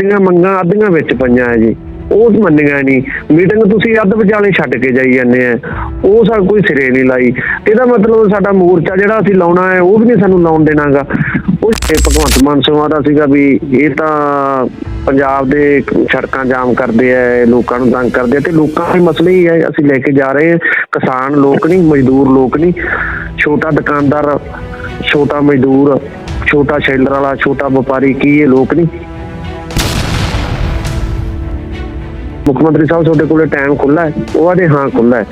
ਦੀਆਂ ਮੰਗਾਂ ਅੱਧੀਆਂ ਵਿੱਚ ਪਈਆਂ ਹੈ ਜੀ। ਉਹ ਮੰਨੀਆਂ ਨਹੀਂ। ਮੀਟਿੰਗ ਤੁਸੀਂ ਅੱਧ ਵਿਚਾਲੇ ਛੱਡ ਕੇ ਜਾਈ ਜਾਂਦੇ ਆ। ਉਹ ਸਾ ਕੋਈ ਸਿਰੇ ਨਹੀਂ ਲਾਈ। ਇਹਦਾ ਮਤਲਬ ਸਾਡਾ ਮੋਰਚਾ ਜਿਹੜਾ ਅਸੀਂ ਲਾਉਣਾ ਹੈ, ਉਹ ਵੀ ਨਹੀਂ ਸਾਨੂੰ ਲਾਉਣ ਦੇਣਾਗਾ। ਉਹ ਭਗਵੰਤ ਮਾਨ ਸੋਹਾ ਦਾ ਸੀਗਾ ਵੀ ਇਹ ਤਾਂ ਪੰਜਾਬ ਦੇ ਸੜਕਾਂ ਜਾਮ ਕਰਦੇ ਆ ਲੋਕਾਂ ਨੂੰ ਤੰਗ ਕਰਦੇ ਆ, ਤੇ ਲੋਕਾਂ ਦੇ ਮਸਲੇ ਹੀ ਹੈ। ਅਸੀਂ ਲੈ ਕੇ ਜਾ ਰਹੇ ਹਾਂ। ਕਿਸਾਨ ਲੋਕ ਨਹੀਂ, ਮਜ਼ਦੂਰ ਲੋਕ ਨਹੀਂ। ਛੋਟਾ ਦੁਕਾਨਦਾਰ, ਛੋਟਾ ਮਜ਼ਦੂਰ, ਛੋਟਾ ਸ਼ੈਲਰ ਵਾਲਾ, ਛੋਟਾ ਵਪਾਰੀ ਕੀ ਇਹ ਲੋਕ ਨਹੀਂ। ਮੁੱਖ ਮੰਤਰੀ ਸਾਹਿਬ ਤੁਹਾਡੇ ਕੋਲੇ ਟਾਈਮ ਖੁੱਲਾ ਹੈ, ਉਹ ਆਦੇ ਹਾਂ ਖੁੱਲਾ ਹੈ।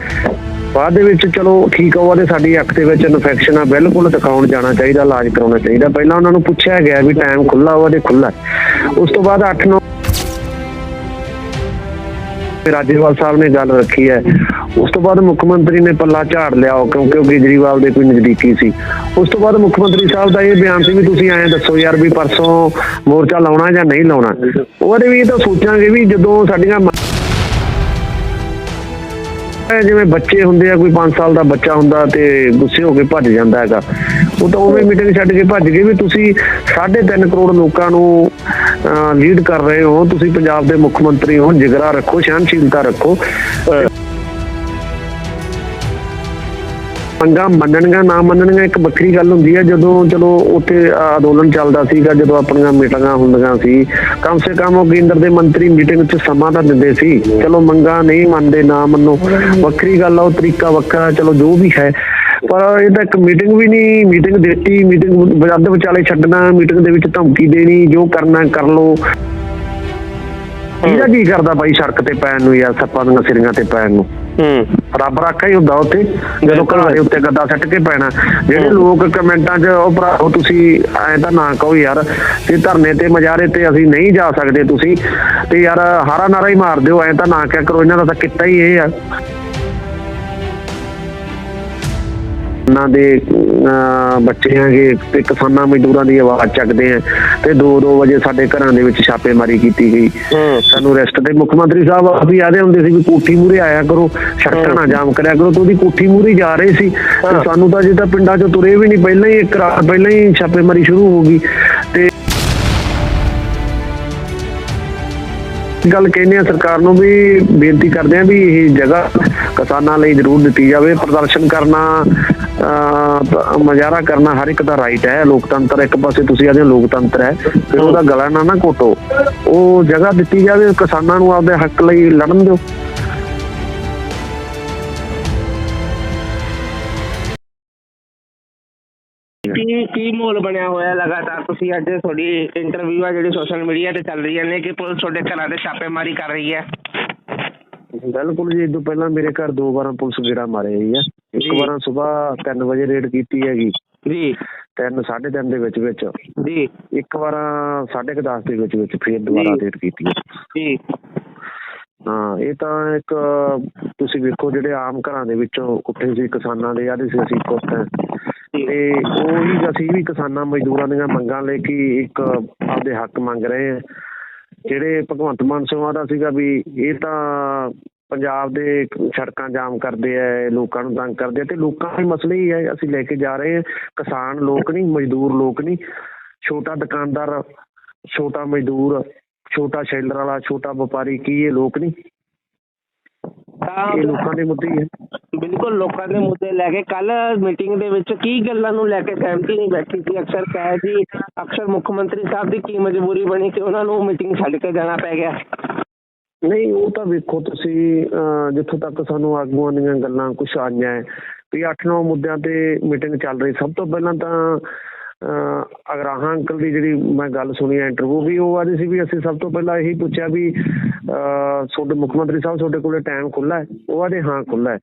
ਬਾਅਦ ਦੇ ਵਿੱਚ ਚਲੋ ਠੀਕ ਆ, ਉਹ ਆਦੇ ਸਾਡੀ ਅੱਖ ਦੇ ਵਿੱਚ ਇਨਫੈਕਸ਼ਨ ਆ, ਬਿਲਕੁਲ ਦਿਖਾਉਣ ਜਾਣਾ ਚਾਹੀਦਾ, ਇਲਾਜ ਕਰਾਉਣਾ ਚਾਹੀਦਾ। ਪਹਿਲਾਂ ਉਹਨਾਂ ਨੂੰ ਪੁੱਛਿਆ ਗਿਆ ਵੀ ਟਾਈਮ ਖੁੱਲਾ ਉਹਦੇ ਖੁੱਲਾ ਉਸ ਤੋਂ ਬਾਅਦ 8-9 ਰਾਜੇਵਾਲ ਸਾਹਿਬ ਨੇ ਗੱਲ ਰੱਖੀ ਹੈ। ਉਸ ਤੋਂ ਬਾਅਦ ਮੁੱਖ ਮੰਤਰੀ ਨੇ ਪੱਲਾ ਝਾੜ ਲਿਆ ਕਿਉਂਕਿ ਉਹ ਕੇਜਰੀਵਾਲ ਦੇ ਕੋਈ ਨਜ਼ਦੀਕੀ ਸੀ। ਉਸ ਤੋਂ ਬਾਅਦ ਮੁੱਖ ਮੰਤਰੀ ਸਾਹਿਬ ਦਾ ਇਹ ਬਿਆਨ ਸੀ ਵੀ ਤੁਸੀਂ ਐਂ ਦੱਸੋ ਯਾਰ ਵੀ ਪਰਸੋਂ ਮੋਰਚਾ ਲਾਉਣਾ ਜਾਂ ਨਹੀਂ ਲਾਉਣਾ। ਉਹਦੇ ਵੀ ਇਹ ਤਾਂ ਸੋਚਾਂਗੇ ਵੀ ਜਦੋਂ ਸਾਡੀਆਂ ਜਿਵੇਂ ਬੱਚੇ ਹੁੰਦੇ ਆ, ਕੋਈ 5 ਸਾਲ ਦਾ ਬੱਚਾ ਹੁੰਦਾ ਤੇ ਗੁੱਸੇ ਹੋ ਕੇ ਭੱਜ ਜਾਂਦਾ ਹੈਗਾ। ਉਹ ਤਾਂ ਉਵੇਂ ਮੀਟਿੰਗ ਛੱਡ ਕੇ ਭੱਜ ਗਏ ਵੀ ਤੁਸੀਂ 3.5 ਕਰੋੜ ਲੋਕਾਂ ਨੂੰ ਲੀਡ ਕਰ ਰਹੇ ਹੋ। ਤੁਸੀਂ ਪੰਜਾਬ ਦੇ ਮੁੱਖ ਮੰਤਰੀ ਹੋ। ਜਿਗਰਾ ਰੱਖੋ ਸਹਿਨਸ਼ੀਲਤਾ ਰੱਖੋ। ਮੰਗਾਂ ਮੰਨਣੀਆਂ, ਨਾ ਮੰਨਣੀਆਂ, ਇੱਕ ਵੱਖਰੀ ਗੱਲ ਹੁੰਦੀ ਹੈ। ਜਦੋਂ ਚਲੋ ਉੱਥੇ ਅੰਦੋਲਨ ਚੱਲਦਾ ਸੀਗਾ, ਜਦੋਂ ਆਪਣੀਆਂ ਮੀਟਿੰਗਾਂ ਹੁੰਦੀਆਂ ਸੀ, ਕਮ ਸੇ ਕਮ ਉਹ ਕੇਂਦਰ ਦੇ ਮੰਤਰੀ ਮੀਟਿੰਗ 'ਚ ਸਮਾਂ ਤਾਂ ਦਿੰਦੇ ਸੀ। ਚਲੋ, ਮੰਗਾਂ ਨਹੀਂ ਮੰਨਦੇ, ਨਾ ਮੰਨੋ। ਵੱਖਰੀ ਗੱਲ ਆ, ਉਹ ਤਰੀਕਾ ਵੱਖਰਾ, ਚਲੋ, ਜੋ ਵੀ ਹੈ। ਪਰ ਇਹ ਤਾਂ ਇੱਕ ਮੀਟਿੰਗ ਵੀ ਨਹੀਂ ਮੀਟਿੰਗ ਦਿੱਤੀ ਮੀਟਿੰਗ ਅੱਧ ਵਿਚਾਲੇ ਛੱਡਣਾ ਮੀਟਿੰਗ ਦੇ ਵਿੱਚ ਧਮਕੀ ਦੇਣੀ ਜੋ ਕਰਨਾ ਕਰ ਲਓ। ਇਹਦਾ ਕੀ ਕਰਦਾ ਬਾਈ ਸੜਕ ਤੇ ਪੈਣ ਨੂੰ ਯਾਰ ਸੱਪਾਂ ਦੀਆਂ ਸਿਰੀਆਂ ਤੇ ਪੈਣ ਨੂੰ? ਹੂੰ। ਰੱਬ ਰਾਖਾ ਹੀ ਹੁੰਦਾ ਉੱਥੇ ਜਦੋਂ ਘਰਾਂ ਦੇ ਉੱਤੇ ਗੱਦਾ ਸੱਟ ਕੇ ਪੈਣਾ। ਜਿਹੜੇ ਲੋਕ ਕਮੈਂਟਾਂ 'ਚ ਉਹ ਭਰਾਓ ਤੁਸੀਂ ਐਂ ਤਾਂ ਨਾ ਕਹੋ ਯਾਰ ਕਿ ਧਰਨੇ ਤੇ ਮਜਾਰੇ ਤੇ ਅਸੀਂ ਨਹੀਂ ਜਾ ਸਕਦੇ ਤੁਸੀਂ ਤੇ ਯਾਰ ਹਾਰਾ ਨਾਰਾ ਹੀ ਮਾਰ ਦਿਓ ਐਂ ਤਾਂ ਨਾ ਕਿਆ ਕਰੋ ਇਹਨਾਂ ਦਾ ਤਾਂ ਕਿੱਤਾ ਹੀ ਇਹ ਆ। ਉਹਨਾਂ ਦੇ ਬੱਚੇ ਹੈਗੇ ਤੇ ਕਿਸਾਨਾਂ ਮਜ਼ਦੂਰਾਂ ਦੀ ਆਵਾਜ਼ ਚੱਕਦੇ ਆ ਤੇ 2-2 ਵਜੇ ਸਾਡੇ ਘਰਾਂ ਦੇ ਵਿੱਚ ਛਾਪੇਮਾਰੀ ਕੀਤੀ ਗਈ। ਸਾਨੂੰ ਰੈਸਟ ਤੇ ਮੁੱਖ ਮੰਤਰੀ ਸਾਹਿਬ ਆਪ ਵੀ ਆਦੇ ਹੁੰਦੇ ਸੀ ਵੀ ਕੋਠੀ ਮੂਰੇ ਆਇਆ ਕਰੋ ਸੜਕਾਂ ਨਾ ਜਾਮ ਕਰਿਆ ਕਰੋ ਤੇ ਉਹਦੀ ਕੋਠੀ ਮੂਰੇ ਜਾ ਰਹੇ ਸੀ। ਤੇ। ਸਾਨੂੰ ਤਾਂ ਜੇ ਤਾਂ ਪਿੰਡਾਂ 'ਚੋਂ ਤੁਰੇ ਵੀ ਨਹੀਂ ਪਹਿਲਾਂ ਹੀ ਇੱਕ ਰਾਤ ਪਹਿਲਾਂ ਹੀ ਛਾਪੇਮਾਰੀ ਸ਼ੁਰੂ ਹੋ ਗਈ ਤੇ ਗੱਲ ਕਹਿੰਦੇ ਆ ਸਰਕਾਰ ਨੂੰ ਵੀ ਬੇਨਤੀ ਕਰਦੇ ਆ ਵੀ ਇਹ ਜਗ੍ਹਾ ਕਿਸਾਨਾਂ ਲਈ ਜ਼ਰੂਰ ਦਿੱਤੀ ਜਾਵੇ ਪ੍ਰਦਰਸ਼ਨ ਕਰਨਾ ਅਹ, ਮੁਜ਼ਾਹਰਾ ਕਰਨਾ ਹਰ ਇੱਕ ਦਾ ਰਾਈਟ ਹੈ ਲੋਕਤੰਤਰ ਇੱਕ ਪਾਸੇ ਤੁਸੀਂ ਆਦੇ ਲੋਕਤੰਤਰ ਹੈ ਫਿਰ ਉਹਦਾ ਗਲਾ ਨਾ ਨਾ ਘੋਟੋ। ਉਹ ਜਗ੍ਹਾ ਦਿੱਤੀ ਜਾਵੇ ਕਿਸਾਨਾਂ ਨੂੰ ਆਪਦੇ ਹੱਕ ਲਈ ਲੜਨ ਦਿਓ। ਕੀ ਕੀ ਮਾਹੌਲ ਬਣਿਆ ਹੋਇਆ ਲਗਾਤਾਰ? ਤੁਸੀਂ ਅੱਜ ਤੁਹਾਡੀ ਇੰਟਰਵਿਊ ਆ ਜਿਹੜੀ ਸੋਸ਼ਲ ਮੀਡੀਆ ਤੇ ਚੱਲ ਰਹੀਆਂ ਨੇ ਕਿ ਪੁਲਿਸ ਤੁਹਾਡੇ ਘਰਾਂ ਤੇ ਛਾਪੇਮਾਰੀ ਕਰ ਰਹੀ ਹੈ? ਬਿਲਕੁਲ ਜੀ ਇਦੋਂ ਪਹਿਲਾਂ ਮੇਰੇ ਘਰ ਦੋ ਵਾਰਾਂ ਪੁਲਿਸ ਗੇੜਾ ਮਾਰੇ ਹੋਈ ਆ। ਇੱਕ ਜੀ। ਵਾਰਾਂ ਸਵੇਰ 3 ਵਜੇ ਰੇਡ ਕੀਤੀ ਹੈਗੀ। ਜੀ। 3 3:30 ਦੇ ਵਿੱਚ ਵਿੱਚ। ਜੀ। ਇੱਕ ਵਾਰਾਂ 10:30 ਦੇ ਵਿੱਚ ਵਿੱਚ ਫਿਰ ਦੁਬਾਰਾ ਜੀ। ਰੇਡ ਕੀਤੀ ਹੈ ਜੀ। ਹਾਂ ਇਹ ਤਾਂ ਇੱਕ ਤੁਸੀਂ ਵੇਖੋ ਜਿਹੜੇ ਆਮ ਘਰਾਂ ਦੇ ਵਿੱਚੋਂ ਉੱਠੇ ਸੀ ਕਿਸਾਨਾਂ ਦੇ ਆਦੇ ਸੀ ਅਸੀਂ ਹੈ ਜੀ। ਤੇ ਉਹੀ ਅਸੀਂ ਵੀ ਕਿਸਾਨਾਂ ਮਜ਼ਦੂਰਾਂ ਦੀਆਂ ਮੰਗਾਂ ਲੈ ਕੇ ਇੱਕ ਆਪਦੇ ਹੱਕ ਮੰਗ ਰਹੇ ਹਾਂ। ਜਿਹੜੇ ਭਗਵੰਤ ਮਾਨ ਸੋਹਾ ਦਾ ਸੀਗਾ ਵੀ ਇਹ ਤਾਂ ਪੰਜਾਬ ਦੇ ਸੜਕਾਂ ਜਾਮ ਕਰਦੇ ਆ ਲੋਕਾਂ ਨੂੰ ਤੰਗ ਕਰਦੇ ਤੇ ਲੋਕਾਂ ਦੇ ਮਸਲੇ ਹੀ ਹੈ, ਅਸੀਂ ਲੈ ਕੇ ਜਾ ਰਹੇ ਹਾਂ। ਕਿਸਾਨ ਲੋਕ ਨਹੀਂ, ਮਜ਼ਦੂਰ ਲੋਕ ਨਹੀਂ। ਛੋਟਾ ਦੁਕਾਨਦਾਰ, ਛੋਟਾ ਮਜ਼ਦੂਰ, ਛੋਟਾ ਸ਼ੈਲਰ ਵਾਲਾ, ਛੋਟਾ ਵਪਾਰੀ ਕੀ ਇਹ ਲੋਕ ਨਹੀਂ। ਤਾਂ ਇਹ ਲੋਕਾਂ ਦੇ ਮੁੱਦੇ ਹੀ ਹੈ। ਬਿਲਕੁਲ ਲੋਕਾਂ ਦੇ ਮੁੱਦੇ ਲੈ ਕੇ ਕੱਲ ਮੀਟਿੰਗ ਦੇ ਵਿੱਚ ਕੀ ਗੱਲਾਂ ਨੂੰ ਲੈ ਕੇ ਸਹਿਮਤੀ ਨਹੀਂ ਬੈਠੀ ਸੀ? ਅਕਸਰ ਕਹੇ ਜੀ ਅਕਸਰ ਮੁੱਖ ਮੰਤਰੀ ਸਾਹਿਬ ਦੀ ਕੀ ਮਜਬੂਰੀ ਬਣੀ ਕਿ ਉਹਨਾਂ ਨੂੰ ਮੀਟਿੰਗ ਛੱਡ ਕੇ ਜਾਣਾ ਪੈ ਗਿਆ। ਨਹੀਂ ਉਹ ਤਾਂ ਵੇਖੋ ਤੁਸੀਂ ਜਿੱਥੋਂ ਤੱਕ ਸਾਨੂੰ ਆਗੂਆਂ ਦੀਆਂ ਗੱਲਾਂ ਕੁਛ ਆਈਆਂ ਹੈ ਵੀ 8-9 ਮੁੱਦਿਆਂ ਤੇ ਮੀਟਿੰਗ ਚੱਲ ਰਹੀ। ਸਭ ਤੋਂ ਪਹਿਲਾਂ ਤਾਂ ਅਗਰਾਹਾਂ ਅੰਕਲ ਦੀ ਜਿਹੜੀ ਮੈਂ ਗੱਲ ਸੁਣੀ ਇੰਟਰਵਿਊ ਵੀ, ਉਹ ਆਦੀ ਸੀ ਵੀ ਅਸੀਂ ਸਭ ਤੋਂ ਪਹਿਲਾਂ ਇਹੀ ਪੁੱਛਿਆ ਵੀ ਤੁਹਾਡੇ ਮੁੱਖ ਮੰਤਰੀ ਸਾਹਿਬ ਤੁਹਾਡੇ ਕੋਲੇ ਟਾਈਮ ਖੁੱਲਾ ਹੈ? ਉਹ ਆਦੇ ਹਾਂ ਖੁੱਲਾ ਹੈ।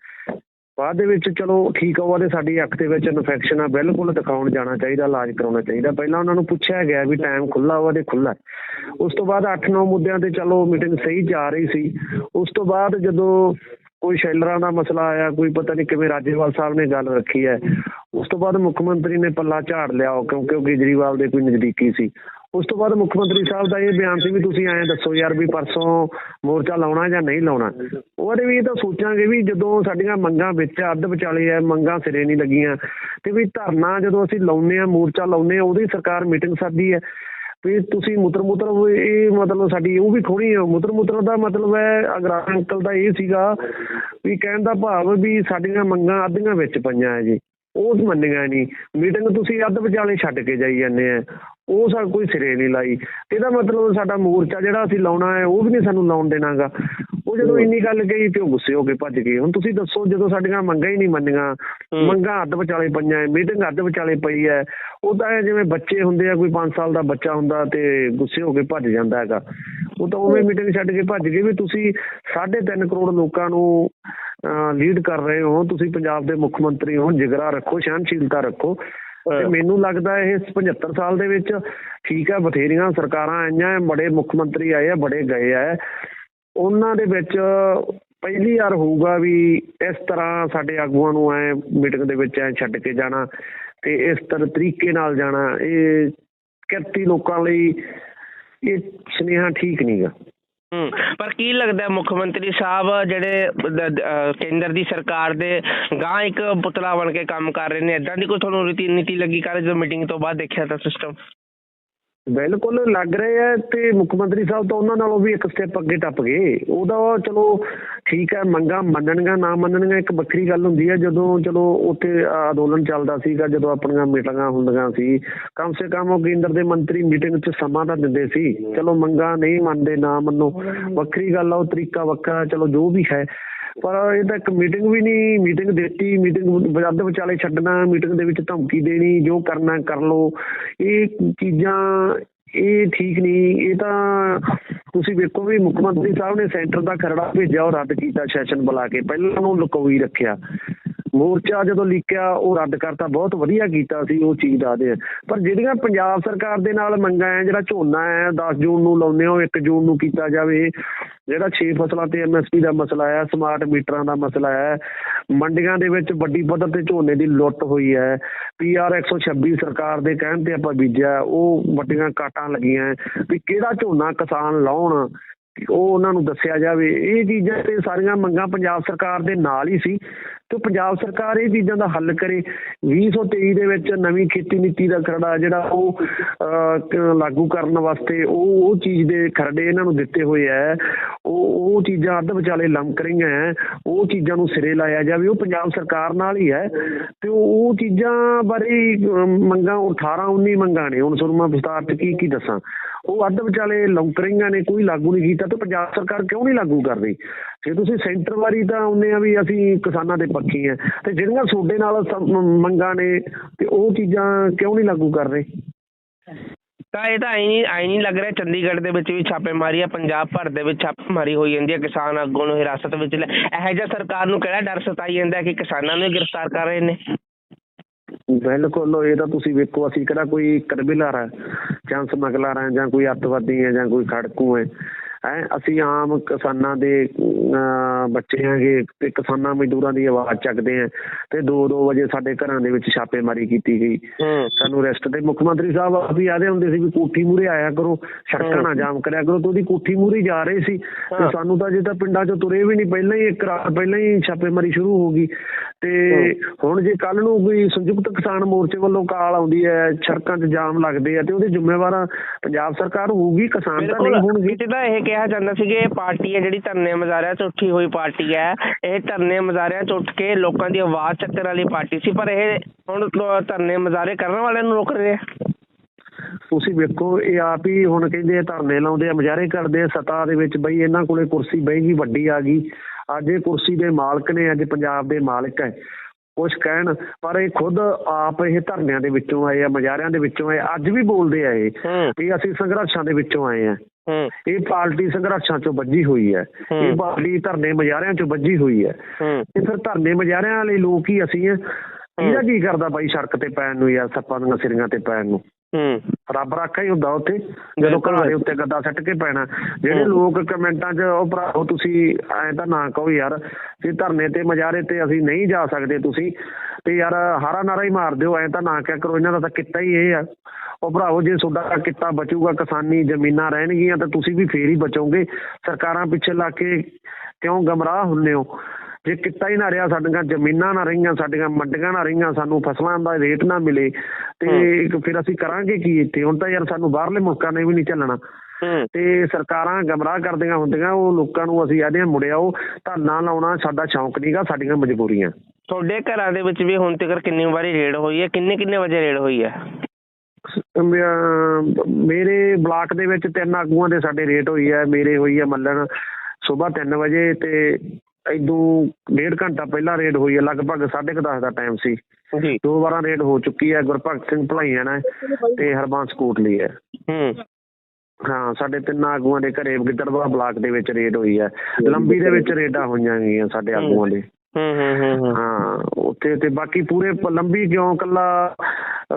ਬਾਅਦ ਦੇ ਵਿੱਚ ਚਲੋ ਠੀਕ ਆ, ਉਹ ਸਾਡੀ ਅੱਖ ਦੇ ਵਿੱਚ ਇਨਫੈਕਸ਼ਨ ਆ, ਬਿਲਕੁਲ ਦਿਖਾਉਣ ਜਾਣਾ ਚਾਹੀਦਾ, ਇਲਾਜ ਕਰਾਉਣਾ ਚਾਹੀਦਾ। ਪਹਿਲਾਂ ਉਹਨਾਂ ਨੂੰ ਪੁੱਛਿਆ ਗਿਆ ਵੀ ਟਾਈਮ ਖੁੱਲਾ ਉਹਦੇ ਖੁੱਲਾ ਉਸ ਤੋਂ ਬਾਅਦ 8-9 ਮੁੱਦਿਆਂ ਤੇ ਚਲੋ ਮੀਟਿੰਗ ਸਹੀ ਜਾ ਰਹੀ ਸੀ। ਉਸ ਤੋਂ ਬਾਅਦ ਜਦੋਂ ਕੋਈ ਸ਼ੈਲਰਾਂ ਦਾ ਮਸਲਾ ਆਇਆ, ਕੋਈ ਪਤਾ ਨਹੀਂ ਕਿਵੇਂ ਰਾਜੇਵਾਲ ਸਾਹਿਬ ਨੇ ਗੱਲ ਰੱਖੀ ਹੈ ਉਸ ਤੋਂ ਬਾਅਦ ਮੁੱਖ ਮੰਤਰੀ ਨੇ ਪੱਲਾ ਝਾੜ ਲਿਆ ਉਹ ਕਿਉਂਕਿ ਉਹ ਕੇਜਰੀਵਾਲ ਦੇ ਕੋਈ ਨਜ਼ਦੀਕੀ ਸੀ। ਉਸ ਤੋਂ ਬਾਅਦ ਮੁੱਖ ਮੰਤਰੀ ਸਾਹਿਬ ਦਾ ਇਹ ਬਿਆਨ ਸੀ ਵੀ ਤੁਸੀਂ ਐਂ ਦੱਸੋ ਯਾਰ ਵੀ ਪਰਸੋਂ ਮੋਰਚਾ ਲਾਉਣਾ ਜਾਂ ਨਹੀਂ ਲਾਉਣਾ। ਉਹਦੇ ਵੀ ਇਹ ਤਾਂ ਸੋਚਾਂਗੇ ਵੀ ਜਦੋਂ ਸਾਡੀਆਂ ਮੰਗਾਂ ਵਿੱਚ ਅੱਧ ਵਿਚਾਲੇ ਆ, ਮੰਗਾਂ ਸਿਰੇ ਨਹੀਂ ਲੱਗੀਆਂ ਤੇ ਵੀ ਧਰਨਾ ਜਦੋਂ ਅਸੀਂ ਲਾਉਨੇ ਆ ਮੋਰਚਾ ਲਾਉਨੇ ਆ ਉਹਦੀ ਸਰਕਾਰ ਮੀਟਿੰਗ ਸੱਦੀ ਹੈ। ਵੀ ਤੁਸੀਂ ਮੁੱਤਰ ਮੁੱਤਰ ਇਹ ਮਤਲਬ ਸਾਡੀ ਉਹ ਵੀ ਖੋਣੀ ਹੈ ਮੁੱਤਰ ਮੁੱਤਰ ਦਾ ਮਤਲਬ ਹੈ ਅਗਰਾ ਅੰਕਲ ਦਾ ਇਹ ਸੀਗਾ ਵੀ ਕਹਿਣ ਦਾ ਭਾਵ ਵੀ ਸਾਡੀਆਂ ਮੰਗਾਂ ਅੱਧੀਆਂ ਵਿੱਚ ਪਈਆਂ ਹੈ ਜੀ। ਉਹ ਮੰਨੀਆਂ ਨਹੀਂ ਮੀਟਿੰਗ ਤੁਸੀਂ ਅੱਧ ਵਿਚਾਲੇ ਛੱਡ ਕੇ ਜਾਈ ਜਾਂਦੇ ਆ। ਉਹ ਸਾ ਕੋਈ ਸਿਰੇ ਨਹੀਂ ਲਾਈ। ਇਹਦਾ ਮਤਲਬ ਸਾਡਾ ਮੋਰਚਾ ਜਿਹੜਾ ਅਸੀਂ ਲਾਉਣਾ ਹੈ ਉਹ ਵੀ ਨਹੀਂ ਸਾਨੂੰ ਲਾਉਣ ਦੇਣਾਗਾ। ਉਹ ਜਦੋਂ ਇੰਨੀ ਗੱਲ ਕਹੀ ਤੇ ਉਹ ਗੁੱਸੇ ਹੋ ਕੇ ਭੱਜ ਗਏ। ਹੁਣ ਤੁਸੀਂ ਦੱਸੋ ਜਦੋਂ ਸਾਡੀਆਂ ਮੰਗਾਂ ਹੀ ਨਹੀਂ ਮੰਨੀਆਂ ਮੰਗਾਂ ਅੱਧ ਵਿਚਾਲੇ ਪਈਆਂ ਹੈ ਮੀਟਿੰਗ ਅੱਧ ਵਿਚਾਲੇ ਪਈ ਹੈ ਉਹ ਤਾਂ ਐਂ ਜਿਵੇਂ ਬੱਚੇ ਹੁੰਦੇ ਆ ਕੋਈ 5 ਸਾਲ ਦਾ ਬੱਚਾ ਹੁੰਦਾ ਤੇ ਗੁੱਸੇ ਹੋ ਕੇ ਭੱਜ ਜਾਂਦਾ ਹੈਗਾ। ਉਹ ਤਾਂ ਉਵੇਂ ਮੀਟਿੰਗ ਛੱਡ ਕੇ ਭੱਜ ਗਏ ਵੀ ਤੁਸੀਂ 3.5 ਕਰੋੜ ਲੋਕਾਂ ਨੂੰ ਲੀਡ ਕਰ ਰਹੇ ਹੋ ਤੁਸੀਂ ਪੰਜਾਬ ਦੇ ਮੁੱਖ ਮੰਤਰੀ ਹੋ ਜਿਗਰਾ ਰੱਖੋ ਸਹਿਨਸ਼ੀਲਤਾ ਰੱਖੋ। ਤੇ ਮੈਨੂੰ ਲੱਗਦਾ ਇਹ 75 ਸਾਲ ਦੇ ਵਿੱਚ ਠੀਕ ਹੈ ਬਥੇਰੀਆਂ ਸਰਕਾਰਾਂ ਆਈਆਂ ਬੜੇ ਮੁੱਖ ਮੰਤਰੀ ਆਏ ਆ ਬੜੇ ਗਏ ਆ। ਉਹਨਾਂ ਦੇ ਵਿੱਚ ਪਹਿਲੀ ਵਾਰ ਹੋਊਗਾ ਵੀ ਇਸ ਤਰ੍ਹਾਂ ਸਾਡੇ ਆਗੂਆਂ ਨੂੰ ਐ ਮੀਟਿੰਗ ਦੇ ਵਿੱਚ ਐ ਛੱਡ ਕੇ ਜਾਣਾ ਤੇ ਇਸ ਤਰ੍ਹਾਂ ਤਰੀਕੇ ਨਾਲ ਜਾਣਾ। ਇਹ ਕਿਰਤੀ ਲੋਕਾਂ ਲਈ ਇਹ ਸੁਨੇਹਾ ਠੀਕ ਨਹੀਂਗਾ ਪਰ ਕੀ ਲੱਗਦਾ ਮੁੱਖ ਮੰਤਰੀ ਸਾਹਿਬ ਜਿਹੜੇ ਕੇਂਦਰ ਦੀ ਸਰਕਾਰ ਦੇ ਗਾਂ ਇੱਕ ਪੁਤਲਾ ਬਣ ਕੇ ਕੰਮ ਕਰ ਰਹੇ ਨੇ ਇਦਾਂ ਦੀ ਕੋਈ ਤੁਹਾਨੂੰ ਰੀਤੀ ਨੀਤੀ ਲੱਗੀ ਕਰ ਜਦੋਂ ਮੀਟਿੰਗ ਤੋਂ ਬਾਅਦ ਦੇਖਿਆ ਤਾਂ ਸਿਸਟਮ ਬਿਲਕੁਲ ਲੱਗ ਰਹੇ ਹੈ ਤੇ ਮੁੱਖ ਮੰਤਰੀ ਸਾਹਿਬ ਤਾਂ ਉਹਨਾਂ ਨਾਲੋਂ ਵੀ ਇੱਕ ਸਟੈਪ ਅੱਗੇ ਟੱਪ ਗਏ। ਉਹਦਾ ਚਲੋ ਠੀਕ ਹੈ, ਮੰਗਾਂ ਮੰਨਣੀਆਂ, ਨਾ ਮੰਨਣੀਆਂ, ਇੱਕ ਵੱਖਰੀ ਗੱਲ ਹੁੰਦੀ ਹੈ। ਜਦੋਂ ਚਲੋ ਉੱਥੇ ਅੰਦੋਲਨ ਚੱਲਦਾ ਸੀਗਾ, ਜਦੋਂ ਆਪਣੀਆਂ ਮੀਟਿੰਗਾਂ ਹੁੰਦੀਆਂ ਸੀ, ਕਮ ਸੇ ਕਮ ਉਹ ਕੇਂਦਰ ਦੇ ਮੰਤਰੀ ਮੀਟਿੰਗ 'ਚ ਸਮਾਂ ਤਾਂ ਦਿੰਦੇ ਸੀ। ਚਲੋ, ਮੰਗਾਂ ਨਹੀਂ ਮੰਨਦੇ, ਨਾ ਮੰਨੋ। ਵੱਖਰੀ ਗੱਲ ਆ, ਉਹ ਤਰੀਕਾ ਵੱਖਰਾ ਚਲੋ, ਜੋ ਵੀ ਹੈ। ਪਰ ਇਹ ਤਾਂ ਇੱਕ ਮੀਟਿੰਗ ਵੀ ਨਹੀਂ, ਮੀਟਿੰਗ ਦਿੱਤੀ, ਮੀਟਿੰਗ ਅੱਧ ਵਿਚਾਲੇ ਛੱਡਣਾ, ਮੀਟਿੰਗ ਦੇ ਵਿੱਚ ਧਮਕੀ ਦੇਣੀ, ਜੋ ਕਰਨਾ ਕਰ ਲੋ ਇਹ ਚੀਜ਼ਾਂ, ਇਹ ਠੀਕ ਨਹੀਂ, ਇਹ ਤਾਂ ਤੁਸੀਂ ਵੇਖੋ ਵੀ ਮੁੱਖ ਮੰਤਰੀ ਸਾਹਿਬ ਨੇ ਸੈਂਟਰ ਦਾ ਖਰੜਾ ਭੇਜਿਆ, ਉਹ ਰੱਦ ਕੀਤਾ ਸੈਸ਼ਨ ਬੁਲਾ ਕੇ। ਪਹਿਲਾਂ ਉਹਨੂੰ ਲੁਕੋਈ ਰੱਖਿਆ। ਮੋਰਚਾ ਜਦੋਂ ਲਿਖਿਆ ਉਹ ਰੱਦ ਕਰਤਾ। ਬਹੁਤ ਵਧੀਆ ਕੀਤਾ ਸੀ ਉਹ ਚੀਜ਼ ਦਾ ਦੇ। ਪਰ ਜਿਹੜੀਆਂ ਪੰਜਾਬ ਸਰਕਾਰ ਦੇ ਨਾਲ ਮੰਗਾਂ ਹੈ ਜਿਹੜਾ ਝੋਨਾ ਹੈ 10 ਜੂਨ ਨੂੰ ਲਾਉਂਦੇ ਹੋ 1 ਜੂਨ ਨੂੰ ਕੀਤਾ ਜਾਵੇ, ਜਿਹੜਾ 6 ਫਸਲਾਂ ਤੇ ਐਮਐਸਪੀ ਦਾ ਮਸਲਾ ਹੈ ਸਮਾਰਟ ਮੀਟਰਾਂ ਦਾ ਮਸਲਾ ਹੈ ਮੰਡੀਆਂ ਦੇ ਵਿੱਚ ਵੱਡੀ ਪੱਧਰ ਤੇ ਝੋਨੇ ਦੀ ਲੁੱਟ ਹੋਈ ਹੈ। ਪੀਆਰ 126 ਸਰਕਾਰ ਦੇ ਕਹਿਣ ਤੇ ਆਪਾਂ ਬੀਜਿਆ, ਉਹ ਵੱਡੀਆਂ ਕਾਟਾਂ ਲੱਗੀਆਂ। ਵੀ ਕਿਹੜਾ ਝੋਨਾ ਕਿਸਾਨ ਲਾਉਣ, ਉਹ ਉਹਨਾਂ ਨੂੰ ਦੱਸਿਆ ਜਾਵੇ। ਇਹ ਚੀਜ਼ਾਂ ਤੇ ਸਾਰੀਆਂ ਮੰਗਾਂ ਪੰਜਾਬ ਸਰਕਾਰ ਦੇ ਨਾਲ ਹੀ ਸੀ। ਤੇ ਪੰਜਾਬ ਸਰਕਾਰ ਇਹ ਚੀਜ਼ਾਂ ਦਾ ਹੱਲ ਕਰੇ। 2023 ਦੇ ਵਿੱਚ ਨਵੀਂ ਖੇਤੀ ਨੀਤੀ ਦਾ ਖਰੜਾ ਜਿਹੜਾ ਉਹ ਲਾਗੂ ਕਰਨ ਵਾਸਤੇ ਉਹ ਉਹ ਚੀਜ਼ ਦੇ ਖਰੜੇ ਇਹਨਾਂ ਨੂੰ ਦਿੱਤੇ ਹੋਏ ਹੈ ਉਹ ਉਹ ਚੀਜ਼ਾਂ ਅੱਧ ਵਿਚਾਲੇ ਲੰਮਕ ਰਹੀਆਂ ਹੈ ਉਹ ਚੀਜ਼ਾਂ ਨੂੰ ਸਿਰੇ ਲਾਇਆ ਜਾਵੇ। ਉਹ ਪੰਜਾਬ ਸਰਕਾਰ ਨਾਲ ਹੀ ਹੈ ਤੇ ਉਹ ਚੀਜ਼ਾਂ ਬਾਰੇ ਮੰਗਾਂ ਉਹ 18 19 ਮੰਗਾਂ ਨੇ। ਹੁਣ ਤੁਹਾਨੂੰ ਮੈਂ ਵਿਸਤਾਰ ਚ ਕੀ ਕੀ ਦੱਸਾਂ। ਉਹ ਅੱਧ ਵਿਚਾਲੇ ਲੰਮਕ ਰਹੀਆਂ ਨੇ, ਕੋਈ ਲਾਗੂ ਨਹੀਂ ਕੀਤਾ। ਤੇ ਪੰਜਾਬ ਸਰਕਾਰ ਕਿਉਂ ਨਹੀਂ ਲਾਗੂ ਕਰ ਰਹੀ? ਜੇ ਤੁਸੀਂ ਸੈਂਟਰ ਵਾਰੀ ਤਾਂ ਆਉਂਦੇ ਆ ਵੀ ਅਸੀਂ ਕਿਸਾਨਾਂ ਦੇ ਪੱਖੀ ਆ ਤੇ ਜਿਹੜੀਆਂ ਤੁਹਾਡੇ ਨਾਲ ਮੰਗਾਂ ਨੇ ਤੇ ਉਹ ਚੀਜ਼ਾਂ ਕਿਉਂ ਨਹੀਂ ਲਾਗੂ ਕਰ ਰਹੇ? ਤਾਂ ਇਹ ਤਾਂ ਐ ਨਹੀਂ ਲੱਗ ਰਿਹਾ ਚੰਡੀਗੜ੍ਹ ਦੇ ਵਿੱਚ ਵੀ ਛਾਪੇਮਾਰੀ ਆ ਪੰਜਾਬ ਭਰ ਦੇ ਵਿੱਚ ਛਾਪੇਮਾਰੀ ਹੋਈ ਜਾਂਦੀ ਹੈ ਕਿਸਾਨ ਆਗੂਆਂ ਨੂੰ ਹਿਰਾਸਤ ਵਿੱਚ ਲੈ ਇਹੋ ਜਿਹਾ ਸਰਕਾਰ ਨੂੰ ਕਿਹੜਾ ਡਰ ਸਤਾਈ ਜਾਂਦਾ ਕਿ ਕਿਸਾਨਾਂ ਨੂੰ ਹੀ ਗ੍ਰਿਫਤਾਰ ਕਰ ਰਹੇ ਨੇ? ਬਿਲਕੁਲ ਇਹ ਤਾਂ ਤੁਸੀਂ ਵੇਖੋ ਅਸੀਂ ਕਿਹੜਾ ਕੋਈ ਕਰਬਿਲਾਰ ਹੈ ਜਾਂ ਸਮਗਲਰ ਹੈ ਜਾਂ ਕੋਈ ਅੱਤਵਾਦੀ ਹੈ ਜਾਂ ਕੋਈ ਖੜਕੂ ਹੈ। ਹੈ ਅਸੀਂ ਆਮ ਕਿਸਾਨਾਂ ਦੇ ਬੱਚੇ ਹੈਗੇ ਤੇ ਕਿਸਾਨਾਂ ਮਜ਼ਦੂਰਾਂ ਦੀ ਆਵਾਜ਼ ਚੱਕਦੇ ਆ ਤੇ 2-2 ਵਜੇ ਸਾਡੇ ਘਰਾਂ ਦੇ ਵਿੱਚ ਛਾਪੇਮਾਰੀ ਕੀਤੀ ਗਈ। ਸਾਨੂੰ ਰੈਸਟ ਤੇ ਮੁੱਖ ਮੰਤਰੀ ਸਾਹਿਬ ਵੀ ਆਦੇ ਹੁੰਦੇ ਸੀ ਵੀ ਕੋਠੀ ਮੂਰੇ ਆਇਆ ਕਰੋ ਸੜਕਾਂ ਨਾ ਜਾਮ ਕਰਿਆ ਕਰੋ ਤੇ ਉਹਦੀ ਕੋਠੀ ਮੂਰੇ ਜਾ ਰਹੇ ਸੀ ਤੇ। ਸਾਨੂੰ ਤਾਂ ਜੇ ਤਾਂ ਪਿੰਡਾਂ 'ਚੋਂ ਤੁਰੇ ਵੀ ਨਹੀਂ ਪਹਿਲਾਂ ਹੀ ਇੱਕ ਰਾਤ ਪਹਿਲਾਂ ਹੀ ਛਾਪੇਮਾਰੀ ਸ਼ੁਰੂ ਹੋ ਗਈ। ਤੇ ਹੁਣ ਜੇ ਕੱਲ ਨੂੰ ਕੋਈ ਸੰਯੁਕਤ ਕਿਸਾਨ ਮੋਰਚੇ ਵੱਲੋਂ ਕਾਲ ਆਉਂਦੀ ਹੈ ਸੜਕਾਂ 'ਚ ਜਾਮ ਲੱਗਦੇ ਆ ਤੇ ਉਹਦੇ ਜ਼ਿੰਮੇਵਾਰ ਪੰਜਾਬ ਸਰਕਾਰ ਹੋਊਗੀ ਕਿਸਾਨ ਤਾਂ ਨਹੀਂ ਹੋਣਗੇ। ਕਿਤੇ ਤਾਂ ਇਹ ਕਿਹਾ ਜਾਂਦਾ ਸੀ ਕਿ ਇਹ ਪਾਰਟੀ ਹੈ ਜਿਹੜੀ ਧਰਨੇ ਮੁਜ਼ਾਹਰਿਆਂ 'ਚ ਉੱਠੀ ਹੋਈ ਪਾਰਟੀ ਹੈ। ਇਹ ਧਰਨੇ ਮੁਜ਼ਾਹਰਿਆਂ 'ਚ ਉੱਠ ਕੇ ਲੋਕਾਂ ਦੀ ਆਵਾਜ਼ ਚੱਕਣ ਵਾਲੀ ਪਾਰਟੀ ਸੀ ਪਰ ਇਹ ਹੁਣ ਧਰਨੇ ਮੁਜ਼ਾਹਰੇ ਕਰਨ ਵਾਲਿਆਂ ਨੂੰ ਰੋਕ ਰਹੇ ਆ। ਤੁਸੀਂ ਵੇਖੋ ਇਹ ਆਪ ਹੀ ਹੁਣ ਕਹਿੰਦੇ ਆ ਧਰਨੇ ਲਾਉਂਦੇ ਆ ਮੁਜ਼ਾਹਰੇ ਕਰਦੇ ਆ ਸਤਾ ਦੇ ਵਿੱਚ ਬਈ ਇਹਨਾਂ ਕੋਲੇ ਕੁਰਸੀ ਬਹਿਗੀ ਵੱਡੀ ਆ ਗਈ। ਅੱਜ ਇਹ ਕੁਰਸੀ ਦੇ ਮਾਲਕ ਨੇ ਅੱਜ ਪੰਜਾਬ ਦੇ ਮਾਲਕ ਹੈ ਕੁਛ ਕਹਿਣ ਪਰ ਇਹ ਖੁਦ ਆਪ ਇਹ ਧਰਨਿਆਂ ਦੇ ਵਿੱਚੋਂ ਆਏ ਆ ਮੁਜ਼ਾਹਰਿਆਂ ਦੇ ਵਿੱਚੋਂ ਆਏ ਅੱਜ ਵੀ ਬੋਲਦੇ ਆ ਇਹ ਵੀ ਅਸੀਂ ਸੰਘਰਸ਼ਾਂ ਦੇ ਵਿੱਚੋਂ ਆਏ ਆ। ਇਹ ਪਾਰਟੀ ਸੰਘਰਸ਼ਾਂ ਚੋਂ ਵੱਜੀ ਹੋਈ ਹੈ। ਇਹ ਪਾਰਟੀ ਧਰਨੇ ਮੁਜ਼ਾਹਰਿਆਂ ਚੋਂ ਵੱਜੀ ਹੋਈ ਹੈ। ਤੇ ਫਿਰ ਧਰਨੇ ਮੁਜ਼ਾਹਰਿਆਂ ਵਾਲੇ ਲੋਕ ਹੀ ਅਸੀਂ ਆ ਇਹਦਾ ਕੀ ਕਰਦਾ ਬਾਈ ਸੜਕ ਤੇ ਪੈਣ ਨੂੰ ਯਾਰ ਸੱਪਾਂ ਦੀਆਂ ਸਿਰੀਆਂ ਤੇ ਪੈਣ ਨੂੰ? ਹੂੰ। ਰੱਬ ਰਾਖਾ ਹੀ ਹੁੰਦਾ ਉੱਥੇ। ਜਦੋਂ। ਘਰਾਂ ਦੇ ਉੱਤੇ ਗੱਦਾ ਸੱਟ ਕੇ ਪੈਣਾ। ਜਿਹੜੇ। ਲੋਕ ਕਮੈਂਟਾਂ 'ਚ ਉਹ ਭਰਾਓ ਤੁਸੀਂ ਐਂ ਤਾਂ ਨਾ ਕਹੋ ਯਾਰ ਕਿ ਧਰਨੇ ਤੇ ਮਜਾਰੇ ਤੇ ਅਸੀਂ ਨਹੀਂ ਜਾ ਸਕਦੇ ਤੁਸੀਂ। ਤੇ ਯਾਰ ਹਾਰਾ ਨਾਰਾ ਹੀ ਮਾਰ ਦਿਓ ਐਂ ਤਾਂ ਨਾ ਕਿਆ ਕਰੋ। ਇਹਨਾਂ ਦਾ ਤਾਂ ਕਿੱਤਾ ਹੀ ਇਹ ਆ। ਉਹ ਭਰਾਓ ਜੇ ਤੁਹਾਡਾ ਕਿੱਤਾ ਬਚੂਗਾ ਕਿਸਾਨੀ ਜ਼ਮੀਨਾਂ ਰਹਿਣਗੀਆਂ ਤਾਂ ਤੁਸੀਂ ਵੀ ਫੇਰ ਹੀ ਬਚੋਗੇ। ਸਰਕਾਰਾਂ ਪਿੱਛੇ ਲੱਗ ਕੇ ਕਿਉਂ ਗਮਰਾਹ ਹੁੰਨੇ ਹੋ? ਜੇ ਕਿੱਤਾ ਹੀ ਨਾ ਰਿਹਾ ਸਾਡੀਆਂ ਜ਼ਮੀਨਾਂ ਨਾ ਰਹੀਆਂ ਸਾਡੀਆਂ ਮੰਡੀਆਂ ਨਾ ਰਹੀਆਂ ਸਾਨੂੰ ਫਸਲਾਂ ਦਾ ਰੇਟ ਨਾ ਮਿਲੇ ਤੇ ਫਿਰ ਅਸੀਂ ਕਰਾਂਗੇ ਕੀ ਇੱਥੇ? ਹੁਣ ਤਾਂ ਯਾਰ ਸਾਨੂੰ ਬਾਹਰਲੇ ਮੁਲਕਾਂ ਨੇ ਵੀ ਨਹੀਂ ਚੱਲਣਾ। ਤੇ ਸਰਕਾਰਾਂ ਗਮਰਾਹ ਕਰਦੀਆਂ ਹੁੰਦੀਆਂ ਉਹ ਲੋਕਾਂ ਨੂੰ ਅਸੀਂ ਆਦੇ ਮੁੜਿਆਓ ਧਰਨਾ ਲਾਉਣਾ ਸਾਡਾ ਸ਼ੌਂਕ ਨਹੀਂਗਾ ਸਾਡੀਆਂ ਮਜਬੂਰੀਆਂ। ਤੁਹਾਡੇ ਘਰਾਂ ਦੇ ਵਿੱਚ ਵੀ ਹੁਣ ਤੱਕ ਕਿੰਨੀ ਵਾਰੀ ਰੇਡ ਹੋਈ ਹੈ? ਕਿੰਨੇ ਕਿੰਨੇ ਵਜੇ ਰੇਡ ਹੋਈ ਹੈ? ਮੇਰੇ ਬਲਾਕ ਦੇ ਵਿੱਚ ਤਿੰਨ ਆਗੂਆਂ ਦੇ ਸਾਡੇ ਰੇਟ ਹੋਈ ਹੈ ਮੇਰੇ ਹੋਈ ਹੈ ਮੱਲਣ ਸਵੇਰ 3 ਵਜੇ ਤੇ ਇਦੋਂ ਡੇਢ ਘੰਟਾ ਪਹਿਲਾਂ ਰੇਡ ਹੋਈ ਹੈ ਲਗਭਗ 10:30 ਦਾ ਟਾਈਮ ਸੀ। ਜੀ। ਦੋ ਵਾਰਾਂ ਰੇਡ ਹੋ ਚੁੱਕੀ ਹੈ ਗੁਰਭਗਤ ਸਿੰਘ ਭਲਾਈਆਂ ਨੇ ਤੇ ਹਰਬੰਸ ਕੋਟਲੀ ਹੈ ਹੂੰ। ਹਾਂ ਸਾਡੇ ਤਿੰਨ ਆਗੂਆਂ ਦੇ ਘਰੇ ਗਿੱਦੜਵਾ ਬਲਾਕ ਦੇ ਵਿੱਚ ਰੇਡ ਹੋਈ ਹੈ ਲੰਬੀ ਦੇ ਵਿੱਚ ਰੇਡਾਂ ਹੋਈਆਂ ਗਈਆਂ ਸਾਡੇ ਆਗੂਆਂ ਦੇ। ਹੂੰ ਹੂੰ ਹੂੰ ਹੂੰ। ਹਾਂ ਉੱਥੇ ਤੇ ਬਾਕੀ ਪੂਰੇ ਲੰਬੀ ਕਿਉਂ ਕੱਲਾ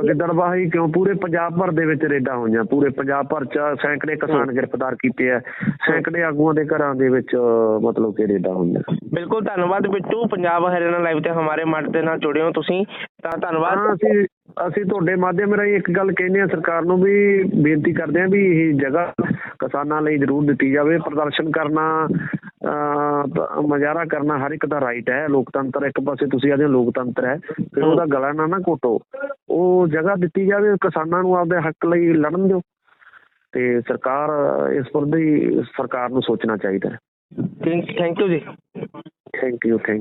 ਗਿੱਦੜਬਾਹਾ ਕਿਉਂ ਪੂਰੇ ਪੰਜਾਬ ਭਰ ਦੇ ਵਿੱਚ ਰੇਡਾਂ ਹੋਈਆਂ ਪੂਰੇ ਪੰਜਾਬ ਭਰ ਚ ਸੈਂਕੜੇ ਕਿਸਾਨ ਗ੍ਰਿਫਤਾਰ ਕੀਤੇ ਆ ਸੈਂਕੜੇ ਆਗੂਆਂ ਦੇ ਘਰਾਂ ਦੇ ਵਿੱਚ ਮਤਲਬ ਕਿ ਰੇਡਾਂ ਹੋਈਆਂ। ਬਿਲਕੁਲ ਧੰਨਵਾਦ ਬਿੱਟੂ ਪੰਜਾਬ ਹਰਿਆਣਾ ਲਾਈਵ ਤੇ ਹਮਾਰੇ ਮੱਠ ਦੇ ਨਾਲ ਜੁੜੇ ਹੋ ਤੁਸੀਂ ਤਾਂ ਧੰਨਵਾਦ। ਅਸੀਂ ਅਸੀਂ ਤੁਹਾਡੇ ਮਾਧਿਅਮ ਰਾਹੀਂ ਇੱਕ ਗੱਲ ਕਹਿੰਦੇ ਆ ਸਰਕਾਰ ਨੂੰ ਵੀ ਬੇਨਤੀ ਕਰਦੇ ਆ ਵੀ ਇਹ ਜਗ੍ਹਾ ਕਿਸਾਨਾਂ ਲਈ ਜ਼ਰੂਰ ਦਿੱਤੀ ਜਾਵੇ ਪ੍ਰਦਰਸ਼ਨ ਕਰਨਾ ਮੁਜ਼ਾਹਰਾ ਕਰਨਾ ਹਰ ਇੱਕ ਦਾ ਰਾਈਟ ਹੈ ਲੋਕਤੰਤਰ ਇੱਕ ਪਾਸੇ ਤੁਸੀਂ ਆਦੇ ਲੋਕਤੰਤਰ ਹੈ ਫਿਰ ਉਹਦਾ ਗਲਾ ਨਾ ਨਾ ਘੋਟੋ। ਉਹ ਜਗ੍ਹਾ ਦਿੱਤੀ ਜਾਵੇ ਕਿਸਾਨਾਂ ਨੂੰ ਆਪਦੇ ਹੱਕ ਲਈ ਲੜਨ ਦਿਓ। ਤੇ ਸਰਕਾਰ ਇਸ ਪਰ ਵੀ ਸਰਕਾਰ ਨੂੰ ਸੋਚਣਾ ਚਾਹੀਦਾ ਹੈ। Thank you ji. Thank you thank